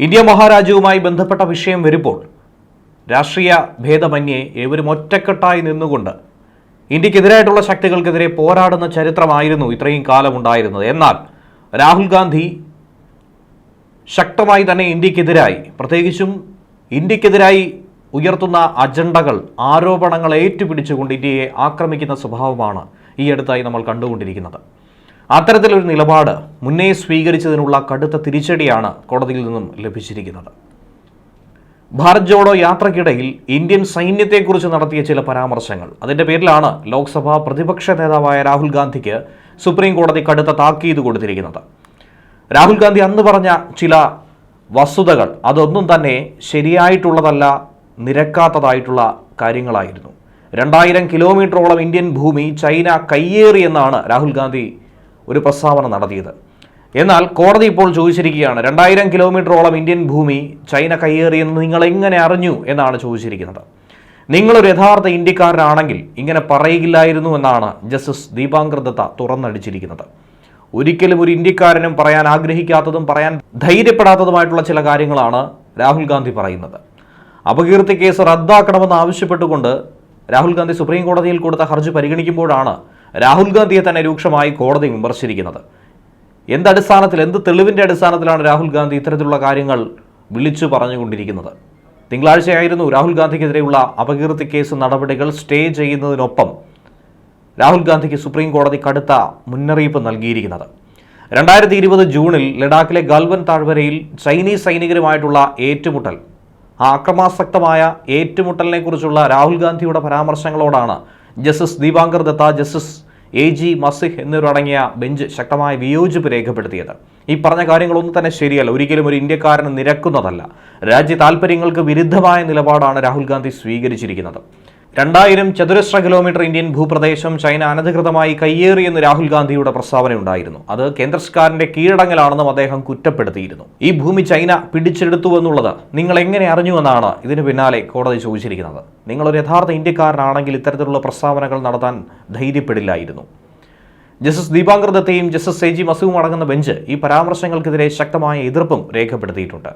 India മഹാരാജ്യവുമായി ബന്ധപ്പെട്ട വിഷയം വരുമ്പോൾ രാഷ്ട്രീയ ഭേദമന്യേ ഏവരും ഒറ്റക്കെട്ടായി നിന്നുകൊണ്ട് ഇന്ത്യക്കെതിരായിട്ടുള്ള ശക്തികൾക്കെതിരെ പോരാടുന്ന ചരിത്രമായിരുന്നു ഇത്രയും കാലം ഉണ്ടായിരുന്നത് എന്നാൽ രാഹുൽ ഗാന്ധി ശക്തമായി തന്നെ ഇന്ത്യക്കെതിരായി പ്രത്യേകിച്ചും ഇന്ത്യക്കെതിരായി ഉയർത്തുന്ന അജണ്ടകൾ ആരോപണങ്ങൾ ഏറ്റുപിടിച്ചുകൊണ്ട് ഇന്ത്യയെ ആക്രമിക്കുന്ന സ്വഭാവമാണ് ഈ അടുത്തായി നമ്മൾ കണ്ടുകൊണ്ടിരിക്കുന്നത്. അത്തരത്തിലൊരു നിലപാട് മുന്നേ സ്വീകരിച്ചതിനുള്ള കടുത്ത തിരിച്ചടിയാണ് കോടതിയിൽ നിന്നും ലഭിച്ചിരിക്കുന്നത്. ഭാരത് ജോഡോ യാത്രക്കിടയിൽ ഇന്ത്യൻ സൈന്യത്തെക്കുറിച്ച് നടത്തിയ ചില പരാമർശങ്ങൾ. അതിന്റെ പേരിലാണ് ലോക്സഭാ പ്രതിപക്ഷ നേതാവായ രാഹുൽ ഗാന്ധിക്ക് സുപ്രീം കോടതി കടുത്ത താക്കീത് കൊടുത്തിരിക്കുന്നത്. രാഹുൽ ഗാന്ധി അന്ന് പറഞ്ഞ ചില വസ്തുതകൾ അതൊന്നും തന്നെ ശരിയായിട്ടുള്ളതല്ല നിരക്കാത്തതായിട്ടുള്ള കാര്യങ്ങളായിരുന്നു. രണ്ടായിരം കിലോമീറ്ററോളം ഇന്ത്യൻ ഭൂമി ചൈന കയ്യേറിയെന്നാണ് രാഹുൽ ഗാന്ധി ഒരു പ്രസ്താവന നടത്തിയത്. എന്നാൽ കോടതി ഇപ്പോൾ ചോദിച്ചിരിക്കുകയാണ് രണ്ടായിരം കിലോമീറ്ററോളം ഇന്ത്യൻ ഭൂമി ചൈന കയ്യേറിയെന്ന് നിങ്ങൾ എങ്ങനെ അറിഞ്ഞു? എന്നാണ് ചോദിച്ചിരിക്കുന്നത്. നിങ്ങളൊരു യഥാർത്ഥ ഇന്ത്യക്കാരനാണെങ്കിൽ ഇങ്ങനെ പറയുകയില്ലായിരുന്നു എന്നാണ് ജസ്റ്റിസ് ദീപാങ്കർ ദത്ത തുറന്നടിച്ചിരിക്കുന്നത്. ഒരിക്കലും ഒരു ഇന്ത്യക്കാരനും പറയാൻ ആഗ്രഹിക്കാത്തതും പറയാൻ ധൈര്യപ്പെടാത്തതുമായിട്ടുള്ള ചില കാര്യങ്ങളാണ് രാഹുൽ ഗാന്ധി പറയുന്നത്. അപകീർത്തി കേസ് റദ്ദാക്കണമെന്ന് ആവശ്യപ്പെട്ടുകൊണ്ട് രാഹുൽ ഗാന്ധി സുപ്രീം കോടതിയിൽ കൊടുത്ത ഹർജി പരിഗണിക്കുമ്പോഴാണ് രാഹുൽ ഗാന്ധിയെ തന്നെ രൂക്ഷമായി കോടതി വിമർശിച്ചിരിക്കുന്നത്. എന്തടിസ്ഥാനത്തിൽ എന്ത് തെളിവിന്റെ അടിസ്ഥാനത്തിലാണ് രാഹുൽ ഗാന്ധി ഇത്തരത്തിലുള്ള കാര്യങ്ങൾ വിളിച്ചു പറഞ്ഞുകൊണ്ടിരിക്കുന്നത്? തിങ്കളാഴ്ചയായിരുന്നു രാഹുൽ ഗാന്ധിക്കെതിരെയുള്ള അപകീർത്തി കേസ് നടപടികൾ സ്റ്റേ ചെയ്യുന്നതിനൊപ്പം രാഹുൽ ഗാന്ധിക്ക് സുപ്രീം കോടതി കടുത്ത മുന്നറിയിപ്പ് നൽകിയിരിക്കുന്നത്. രണ്ടായിരത്തി ഇരുപത് ജൂണിൽ ലഡാക്കിലെ ഗൽവൻ താഴ്വരയിൽ ചൈനീസ് സൈനികരുമായിട്ടുള്ള ഏറ്റുമുട്ടൽ ആ അക്രമാസക്തമായ ഏറ്റുമുട്ടലിനെ കുറിച്ചുള്ള രാഹുൽ ഗാന്ധിയുടെ പരാമർശങ്ങളോടാണ് justice Dipankar Datta justice A G Masih എന്നിവരടങ്ങിയ ബെഞ്ച് ശക്തമായ വിയോജിപ്പ് രേഖപ്പെടുത്തിയത്. ഈ പറഞ്ഞ കാര്യങ്ങളൊന്നും തന്നെ ശരിയല്ല. ഒരിക്കലും ഒരു ഇന്ത്യക്കാരന് നിരക്കുന്നതല്ല. രാജ്യ താൽപ്പര്യങ്ങൾക്ക് വിരുദ്ധമായ നിലപാടാണ് രാഹുൽ ഗാന്ധി സ്വീകരിച്ചിരിക്കുന്നത്. രണ്ടായിരം ചതുരശ്ര കിലോമീറ്റർ ഇന്ത്യൻ ഭൂപ്രദേശം ചൈന അനധികൃതമായി കയ്യേറിയെന്ന് രാഹുൽ ഗാന്ധിയുടെ പ്രസ്താവനയുണ്ടായിരുന്നു. അത് കേന്ദ്ര സർക്കാരിന്റെ കീഴടങ്ങലാണെന്നും അദ്ദേഹം കുറ്റപ്പെടുത്തിയിരുന്നു. ഈ ഭൂമി ചൈന പിടിച്ചെടുത്തു എന്നുള്ളത് നിങ്ങൾ എങ്ങനെ അറിഞ്ഞുവെന്നാണ് ഇതിനു പിന്നാലെ കോടതി ചോദിച്ചിരിക്കുന്നത്. നിങ്ങൾ ഒരു യഥാർത്ഥ ഇന്ത്യക്കാരനാണെങ്കിൽ ഇത്തരത്തിലുള്ള പ്രസ്താവനകൾ നടത്താൻ ധൈര്യപ്പെടില്ലായിരുന്നു. ജസ്റ്റിസ് ദീപാങ്കർ ദത്തയും ജസ്റ്റിസ് സേജി മസുവും അടങ്ങുന്ന ബെഞ്ച് ഈ പരാമർശങ്ങൾക്കെതിരെ ശക്തമായ എതിർപ്പും രേഖപ്പെടുത്തിയിട്ടുണ്ട്.